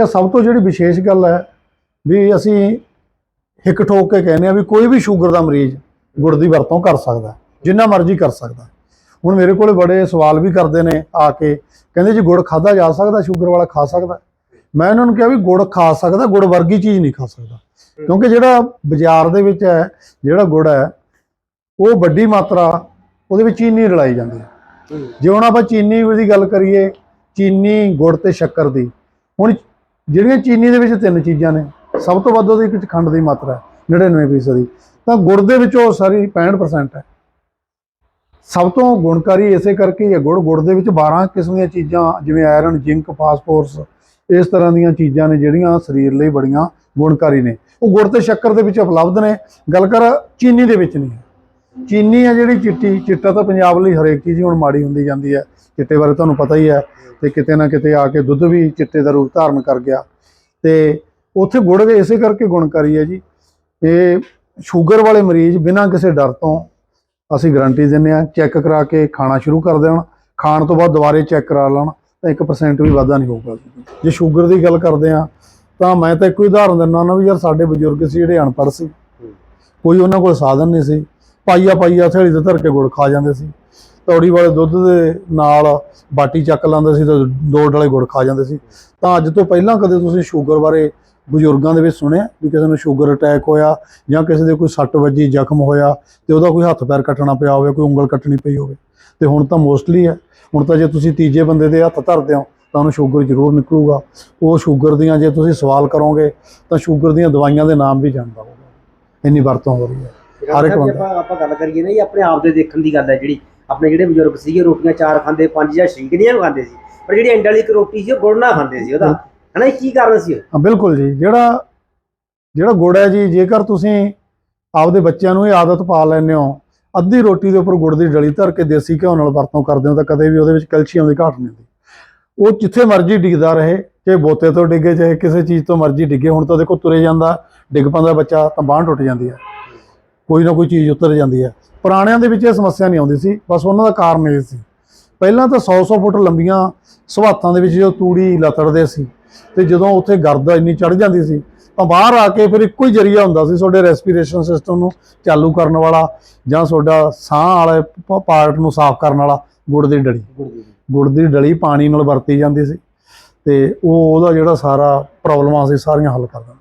ਇਹ ਸਭ ਤੋਂ ਜਿਹੜੀ ਵਿਸ਼ੇਸ਼ ਗੱਲ ਹੈ ਵੀ ਅਸੀਂ ਹਿੱਕ ਠੋਕ ਕੇ ਕਹਿੰਦੇ ਆ ਵੀ ਕੋਈ ਵੀ ਸ਼ੂਗਰ ਦਾ ਮਰੀਜ਼ ਗੁੜ ਦੀ ਵਰਤੋਂ ਕਰ ਸਕਦਾ ਜਿੰਨਾ ਮਰਜ਼ੀ ਕਰ ਸਕਦਾ। ਹੁਣ ਮੇਰੇ ਕੋਲੇ ਬੜੇ ਸਵਾਲ ਵੀ ਕਰਦੇ ਨੇ ਆ ਕੇ ਕਹਿੰਦੇ ਜੀ ਗੁੜ ਖਾਦਾ ਜਾ ਸਕਦਾ ਸ਼ੂਗਰ ਵਾਲਾ ਖਾ ਸਕਦਾ? ਮੈਂ ਇਹਨਾਂ ਨੂੰ ਕਿਹਾ ਵੀ ਗੁੜ ਖਾ ਸਕਦਾ ਗੁੜ ਵਰਗੀ ਚੀਜ਼ ਨਹੀਂ ਖਾ ਸਕਦਾ ਕਿਉਂਕਿ ਜਿਹੜਾ ਬਾਜ਼ਾਰ ਦੇ ਵਿੱਚ ਹੈ ਜਿਹੜਾ ਗੁੜ ਹੈ ਉਹ ਵੱਡੀ ਮਾਤਰਾ ਉਹਦੇ ਵਿੱਚ ਚੀਨੀ ਰਲਾਈ ਜਾਂਦੀ ਹੈ ਜੇ ਹੁਣ ਆਪਾਂ ਚੀਨੀ ਦੀ ਗੱਲ ਕਰੀਏ ਚੀਨੀ ਗੁੜ ਤੇ ਸ਼ੱਕਰ ਦੀ ਹੁਣ ਜਿਹੜੀਆਂ ਚੀਨੀ ਦੇ ਵਿੱਚ ਤਿੰਨ ਚੀਜ਼ਾਂ ਨੇ, ਸਭ ਤੋਂ ਵੱਧ ਉਹਦੇ ਵਿੱਚ ਖੰਡ ਦੀ ਮਾਤਰਾ ਹੈ 99% ਦੀ ਤਾਂ ਗੁੜ ਦੇ ਵਿੱਚ ਉਹ ਸਾਰੀ 65% ਹੈ। ਸਭ ਤੋਂ ਗੁਣਕਾਰੀ ਇਸੇ ਕਰਕੇ ਹੀ ਹੈ, ਗੁੜ ਗੁੜ ਦੇ ਵਿੱਚ 12 ਕਿਸਮ ਦੀਆਂ ਚੀਜ਼ਾਂ, ਜਿਵੇਂ ਆਇਰਨ ਜ਼ਿੰਕ ਫਾਸਫੋਰਸ ਇਸ ਤਰ੍ਹਾਂ ਦੀਆਂ ਚੀਜ਼ਾਂ ਨੇ ਜਿਹੜੀਆਂ ਸਰੀਰ ਲਈ ਬੜੀਆਂ ਗੁਣਕਾਰੀ ਨੇ। ਉਹ ਗੁੜ ਤੇ ਸ਼ੱਕਰ ਦੇ ਵਿੱਚ ਉਪਲਬਧ ਨੇ, ਗੱਲ ਕਰ ਚੀਨੀ ਦੇ ਵਿੱਚ ਨਹੀਂ। ਹੈ ਚੀਨੀ ਹੈ ਜਿਹੜੀ ਚਿੱਟੀ ਚਿੱਟਾ ਤਾਂ ਪੰਜਾਬ ਲਈ ਹਰੇਕ ਚੀਜ਼ ਹੁਣ ਮਾੜੀ ਹੁੰਦੀ ਜਾਂਦੀ ਹੈ। ਚਿੱਟੇ ਬਾਰੇ ਤੁਹਾਨੂੰ ਪਤਾ ਹੀ ਹੈ ਤੇ ਕਿਤੇ ਨਾ ਕਿਤੇ ਆ ਕੇ ਦੁੱਧ ਵੀ ਚਿੱਟੇ ਦਾ ਰੂਪ ਧਾਰਨ ਕਰ ਗਿਆ। ਤੇ ਉੱਥੇ ਗੁੜ ਦੇ ਇਸੇ ਕਰਕੇ ਗੁਣਕਾਰੀ ਹੈ ਜੀ। ਇਹ ਸ਼ੂਗਰ ਵਾਲੇ ਮਰੀਜ਼ ਬਿਨਾਂ ਕਿਸੇ ਡਰ ਤੋਂ ਅਸੀਂ ਗਾਰੰਟੀ ਦਿੰਦੇ ਆ ਚੈੱਕ ਕਰਾ ਕੇ ਖਾਣਾ ਸ਼ੁਰੂ ਕਰ ਦੇਣ। ਖਾਣ ਤੋਂ ਬਾਅਦ ਦੁਬਾਰੇ ਚੈੱਕ ਕਰਾ ਲੈਣ ਤਾਂ 1% ਵੀ ਵਾਧਾ ਨਹੀਂ ਹੋਊਗਾ ਜੇ। ਸ਼ੂਗਰ ਦੀ ਗੱਲ ਕਰਦੇ ਆ ਤਾਂ ਮੈਂ ਤਾਂ ਇੱਕੋ ਹੀ ਉਦਾਹਰਨ ਦਿੰਦਾ ਨਾ ਵੀ ਯਾਰ ਸਾਡੇ ਬਜ਼ੁਰਗ ਸੀ ਜਿਹੜੇ ਅਨਪੜ੍ਹ ਸੀ। ਕੋਈ ਉਹਨਾਂ ਕੋਲ ਸਾਧਨ ਨਹੀਂ ਸੀ। ਪਾਈਆ ਪਾਈਆ ਥੇਲੀ ਤੇ ਧਰ ਕੇ ਗੁੜ ਖਾ ਜਾਂਦੇ ਸੀ। ਤੌੜੀ ਵਾਲੇ ਦੁੱਧ ਦੇ ਨਾਲ ਬਾਟੀ ਚੱਕ ਲਾਉਂਦੇ ਸੀ ਤਾਂ ਦੋ ਡਲੇ ਗੁੜ ਖਾ ਜਾਂਦੇ ਸੀ। ਤਾਂ ਅੱਜ ਤੋਂ ਪਹਿਲਾਂ ਕਦੇ ਤੁਸੀਂ ਸ਼ੂਗਰ ਬਾਰੇ ਬਜ਼ੁਰਗਾਂ ਦੇ ਵਿੱਚ ਸੁਣਿਆ ਵੀ ਕਿਸੇ ਨੂੰ ਸ਼ੂਗਰ ਅਟੈਕ ਹੋਇਆ ਜਾਂ ਕਿਸੇ ਦੇ ਕੋਈ ਸੱਟ ਵੱਜੀ, ਜ਼ਖਮ ਹੋਇਆ ਤੇ ਉਹਦਾ ਕੋਈ ਹੱਥ ਪੈਰ ਕੱਟਣਾ ਪਿਆ ਹੋਵੇ, ਕੋਈ ਉਂਗਲ ਕੱਟਣੀ ਪਈ ਹੋਵੇ? ਤੇ ਹੁਣ ਤਾਂ ਮੋਸਟਲੀ ਹੈ। ਹੁਣ ਤਾਂ ਜੇ ਤੁਸੀਂ ਤੀਜੇ ਬੰਦੇ ਦੇ ਹੱਥ ਧਰਦੇ ਹੋ, ਤਾਂ ਉਹਨੂੰ ਸ਼ੂਗਰ ਜ਼ਰੂਰ ਨਿਕਲੂਗਾ। ਉਹ ਸ਼ੂਗਰ ਦੀਆਂ ਜੇ ਤੁਸੀਂ ਸਵਾਲ ਕਰੋਗੇ, ਤਾਂ ਸ਼ੂਗਰ ਦੀਆਂ ਦਵਾਈਆਂ ਦੇ ਨਾਮ ਵੀ ਜਾਣਦਾ ਹੋਊਗਾ। ਇੰਨੀ ਵਰਤੋਂ ਹੋ ਰਹੀ ਹੈ। ਹਰ ਇੱਕ ਜੇ ਬੰਦਾ। ਆਪਾਂ ਆਪਾਂ ਗੱਲ ਕਰੀਏ ਨਾ ਜੀ ਆਪਣੇ ਆਪ ਦੇ ਦੇਖਣ ਦੀ ਗੱਲ ਹੈ ਜਿਹੜੀ। ਆਪਣੇ ਜਿਹੜੇ ਬਜ਼ੁਰਗ ਸੀਗੇ ਰੋਟੀਆਂ ਚਾਰ ਖਾਂਦੇ ਪੰਜ ਜਾਂ ਛੇ ਕਿੰਨੀਆਂ ਖਾਂਦੇ ਸੀ। ਪਰ ਜਿਹੜੀ ਐਂਡ ਵਾਲੀ ਇੱਕ ਰੋਟੀ ਸੀ ਉਹ ਗੁੜ ਨਾਲ ਖਾਂਦੇ ਸੀ ਉਹਦਾ। ਹਨਾ ਇਹ ਕੀ ਕਾਰਨ ਸੀ ਹਾਂ ਬਿਲਕੁਲ ਜੀ। ਜਿਹੜਾ ਜਿਹੜਾ ਗੁੜ ਹੈ ਜੀ ਜੇਕਰ ਤੁਸੀਂ ਆਪਦੇ ਬੱਚਿਆਂ ਨੂੰ ਇਹ ਆਦਤ ਪਾ ਲੈਂਦੇ ਹੋ ਅੱਧੀ ਰੋਟੀ ਦੇ ਉੱਪਰ ਗੁੜ ਦੀ ਡਲੀ ਧਰ ਕੇ ਦੇਸੀ ਘਿਓ ਨਾਲ ਵਰਤੋਂ ਕਰਦੇ ਹੋ ਤਾਂ ਕਦੇ ਵੀ ਉਹਦੇ ਵਿੱਚ ਕੈਲਸ਼ੀਅਮ ਦੀ ਘਾਟ ਨਹੀਂ ਹੁੰਦੀ। ਉਹ ਜਿੱਥੇ ਮਰਜ਼ੀ ਡਿੱਗਦਾ ਰਹੇ ਚਾਹੇ ਬੋਤੇ ਤੋਂ ਡਿੱਗੇ ਚਾਹੇ ਕਿਸੇ ਚੀਜ਼ ਤੋਂ ਮਰਜ਼ੀ ਡਿੱਗੇ ਹੁਣ ਤਾਂ ਦੇਖੋ ਤੁਰੇ ਜਾਂਦਾ ਡਿੱਗ ਪੈਂਦਾ ਬੱਚਾ ਤਾਂ ਬਾਂਹ ਟੁੱਟ ਜਾਂਦੀ ਹੈ। ਕੋਈ ਨਾ ਕੋਈ ਚੀਜ਼ ਉੱਤਰ ਜਾਂਦੀ ਹੈ। ਪੁਰਾਣਿਆਂ ਦੇ ਵਿੱਚ ਇਹ ਸਮੱਸਿਆ ਨਹੀਂ ਆਉਂਦੀ ਸੀ ਬਸ ਉਹਨਾਂ ਦਾ ਕਾਰਨ ਇਹ ਸੀ। ਪਹਿਲਾਂ ਤਾਂ 100-100 ਫੁੱਟ ਲੰਬੀਆਂ ਸਵਾਤਾਂ ਦੇ ਵਿੱਚ ਜੋ ਤੂੜੀ ਲਤੜਦੇ ਸੀ ਤੇ ਜਦੋਂ ਉੱਥੇ ਗਰਦ ਇੰਨੀ ਚੜ ਜਾਂਦੀ ਸੀ ਤਾਂ ਬਾਹਰ ਆ ਕੇ ਫਿਰ ਇੱਕੋ ਹੀ ਜਰੀਆ ਹੁੰਦਾ ਸੀ ਤੁਹਾਡੇ ਰੈਸਪੀਰੇਸ਼ਨ ਸਿਸਟਮ ਨੂੰ ਚਾਲੂ ਕਰਨ ਵਾਲਾ ਜਾਂ ਤੁਹਾਡਾ ਸਾਹ ਵਾਲੇ ਪਾਰਟ ਨੂੰ ਸਾਫ਼ ਕਰਨ ਵਾਲਾ ਗੁੜ ਦੀ ਡਲੀ। ਗੁੜ ਦੀ ਡਲੀ। ਪਾਣੀ ਨਾਲ ਵਰਤੀ ਜਾਂਦੀ ਸੀ ਤੇ ਉਹ ਉਹਦਾ ਜਿਹੜਾ ਸਾਰਾ ਪ੍ਰੋਬਲਮਾਂ ਸੀ ਸਾਰੀਆਂ ਹੱਲ ਕਰ ਦਿੰਦਾ।